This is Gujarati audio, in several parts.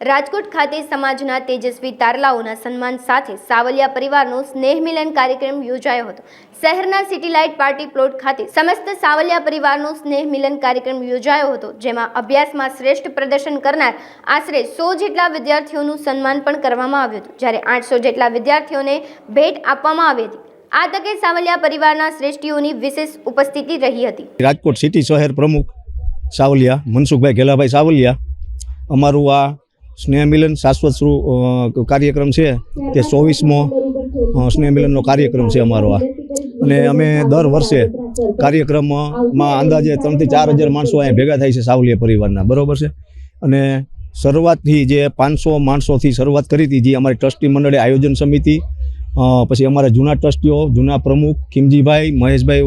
રાજકોટ ખાતે સમાજના તેજસ્વી તારલાઓના સન્માન સાથે સાવલિયા પરિવારનો સ્નેહ મિલન કાર્યક્રમ યોજાયો હતો. શહેરના સિટી લાઇટ પાર્ટી પ્લોટ ખાતે સમસ્ત સાવલિયા પરિવારનો સ્નેહ મિલન કાર્યક્રમ યોજાયો હતો, જેમાં અભ્યાસમાં શ્રેષ્ઠ પ્રદર્શન કરનાર આશરે સો જેટલા વિદ્યાર્થીઓનું સન્માન પણ કરવામાં આવ્યું હતું, જ્યારે આઠસો જેટલા વિદ્યાર્થીઓને ભેટ આપવામાં આવી હતી. આ તકે સાવલિયા પરિવારના શ્રેષ્ઠીઓની વિશેષ ઉપસ્થિતિ રહી હતી. રાજકોટ સિટી શહેર પ્રમુખ સાવલિયા મનસુખભાઈ ઘેલાભાઈ સાવલિયા, અમારું આ સ્નેહ મિલન શાશ્વત કાર્યક્રમ છે તે ચોવીસમો સ્નેહ મિલનનો કાર્યક્રમ છે અમારો આ. અને અમે દર વર્ષે કાર્યક્રમમાં અંદાજે ત્રણથી ચાર હજાર માણસો અહીંયા ભેગા થાય છે સાવલિયા પરિવારના. બરાબર છે? અને શરૂઆતથી જે પાંચસો માણસોથી શરૂઆત કરી હતી જે અમારી ટ્રસ્ટી મંડળે આયોજન સમિતિ પછી અમારા જૂના ટ્રસ્ટીઓ, જૂના પ્રમુખ ખીમજીભાઈ મહેશભાઈ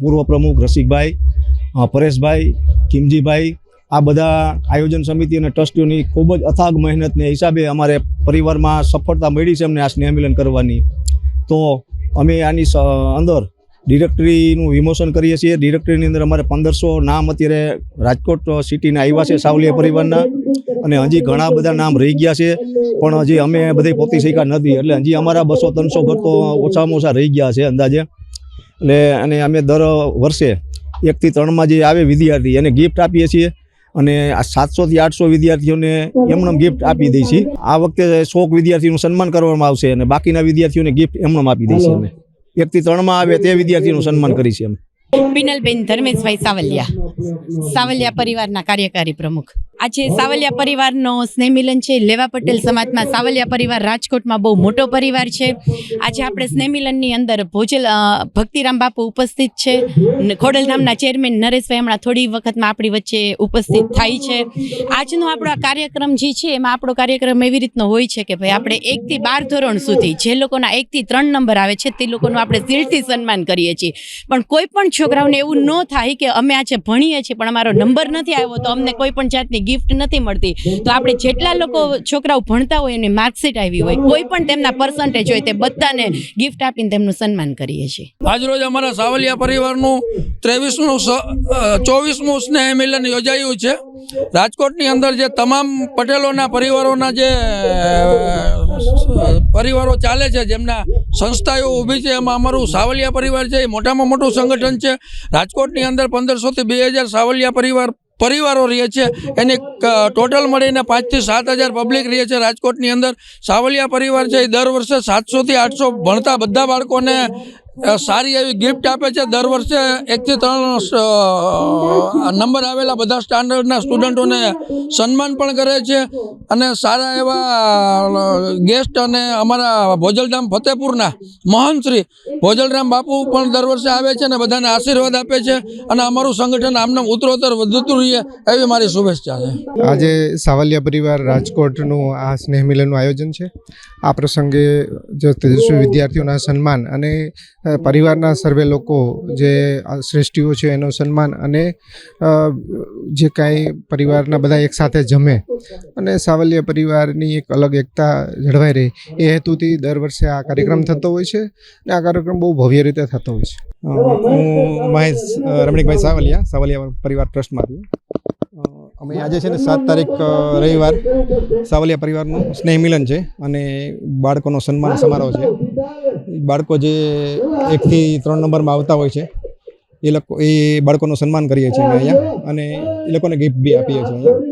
પૂર્વ પ્રમુખ રસિકભાઈ પરેશભાઈ, કિમજીભાઈ આ બધા આયોજન સમિતિ અને ટ્રસ્ટીઓની ખૂબ જ અથાગ મહેનતને હિસાબે અમારે પરિવારમાં સફળતા મળી છે અમને આ સ્નેહમિલન કરવાની. તો અમે આની અંદર ડિરેક્ટરીનું વિમોચન કરીએ છીએ. ડિરેક્ટરીની અંદર અમારે પંદરસો નામ અત્યારે રાજકોટ સિટીના આવ્યા છે સાવલિયા પરિવારના. અને હજી ઘણા બધા નામ રહી ગયા છે. પણ હજી અમે બધી પોતી શક્યા નથી. એટલે હજી અમારા બસો ત્રણસો ઘર તો ઓછામાં ઓછા રહી ગયા છે અંદાજે. એટલે અને અમે દર વર્ષે એકથી ત્રણમાં જે આવે વિદ્યાર્થી એને ગિફ્ટ આપીએ છીએ. અને આ સાતસોથી આઠસો વિદ્યાર્થીઓને એમણે ગિફ્ટ આપી દઈ છે. આ વખતે શોક વિદ્યાર્થીનું સન્માન કરવામાં આવશે અને બાકીના વિદ્યાર્થીઓને ગિફ્ટ એમનેમ આપી દઈશું અમે એકથી ત્રણમાં આવે તે વિદ્યાર્થીનું સન્માન કરીશું અમે પિનલબેન ધર્મેશભાઈ સાવલિયા. સાવલિયા પરિવારના કાર્યકારી પ્રમુખ. આજે સાવલિયા પરિવારનો સ્નેહમિલન છે. લેવા પટેલ સમાજમાં સાવલિયા પરિવાર રાજકોટમાં બહુ મોટો પરિવાર છે. આજે આપણે સ્નેહમિલનની અંદર ભોજલ ભક્તિરામ બાપુ ઉપસ્થિત છે. ખોડલધામના ચેરમેન નરેશભાઈ હમણાં થોડી વખતમાં આપણી વચ્ચે ઉપસ્થિત થાય છે. આજનો આપણો કાર્યક્રમ જે છે, એમાં આપણો કાર્યક્રમ એવી રીતનો હોય છે કે ભાઈ આપણે એકથી બાર ધોરણ સુધી જે લોકોના એકથી ત્રણ નંબર આવે છે, તે લોકોનું આપણે દિલથી સન્માન કરીએ છીએ. પણ કોઈ પણ છોકરાઓને એવું ન થાય કે અમે આજે ભણીએ છીએ, પણ અમારો નંબર નથી આવ્યો, તો અમને કોઈ પણ જાતની ગિફ્ટ નથી મળતી. તો આપણે જેટલા લોકો છોકરાઓ ભણતા હોય એની માર્કશીટ આવી હોય, કોઈ પણ તેમના પર્સન્ટેજ હોય તે બધાને ગિફ્ટ આપીને તેમનું સન્માન કરીએ છીએ. આજરોજ અમારા સાવલિયા પરિવારનું ત્રેવીસમું ચોવીસમું સ્નેહ મિલન યોજાયું છે. રાજકોટની અંદર જે તમામ પટેલોના પરિવારોના જે પરિવારો ચાલે છે, જેમના સંસ્થાઓ ઊભી છે, એમાં અમારું સાવલિયા પરિવાર છે, એ મોટામાં મોટું સંગઠન છે. રાજકોટની અંદર પંદરસોથી બે હજાર સાવલિયા પરિવાર પરિવારો રહે છે. એની ટોટલ મળીને પાંચથી સાત હજાર પબ્લિક રહે છે રાજકોટની અંદર. સાવલિયા પરિવાર છે દર વર્ષે સાતસોથી આઠસો ભણતા બધા બાળકોને સારી એવી ગિફ્ટ આપે છે. દર વર્ષે એકથી ત્રણ નંબર આવેલા બધા સ્ટાન્ડર્ડના સ્ટુડન્ટોને સન્માન પણ કરે છે. અને સારા એવા ગેસ્ટ અને અમારા ભોજલધામ ફતેપુરના મહંતશ્રી ભોજલરામ બાપુ પણ દર વર્ષે આવે છે અને બધાને આશીર્વાદ આપે છે. અને અમારું સંગઠન આમને ઉત્તરોત્તર વધતું રહીએ એવી મારી શુભેચ્છા છે. આજે સાવલિયા પરિવાર રાજકોટનું આ સ્નેહ મિલનનું આયોજન છે. આ પ્રસંગે જે તેજસ્વી વિદ્યાર્થીઓના સન્માન અને પરિવારના સર્વે લોકો જે શ્રેષ્ઠીઓ છે એનું સન્માન અને જે કાંઈ પરિવારના બધા એકસાથે જમે અને સાવલિયા પરિવારની એક અલગ એકતા જળવાઈ રહે એ હેતુથી દર વર્ષે આ કાર્યક્રમ થતો હોય છે અને આ કાર્યક્રમ બહુ ભવ્ય રીતે થતો હોય છે. હું મહેશ રમણીકભાઈ સાવલિયા સાવલિયા પરિવાર ટ્રસ્ટમાંથી. અમે આજે છે ને સાત તારીખ રવિવાર સાવલિયા પરિવારનું સ્નેહ મિલન છે અને બાળકોનો સન્માન સમારોહ છે. બાળકો જે એકથી ત્રણ નંબરમાં આવતા હોય છે, એ લોકો એ બાળકોનું સન્માન કરીએ છીએ અહીંયા અને એ લોકોને ગિફ્ટ બી આપીએ છીએ અહીંયા.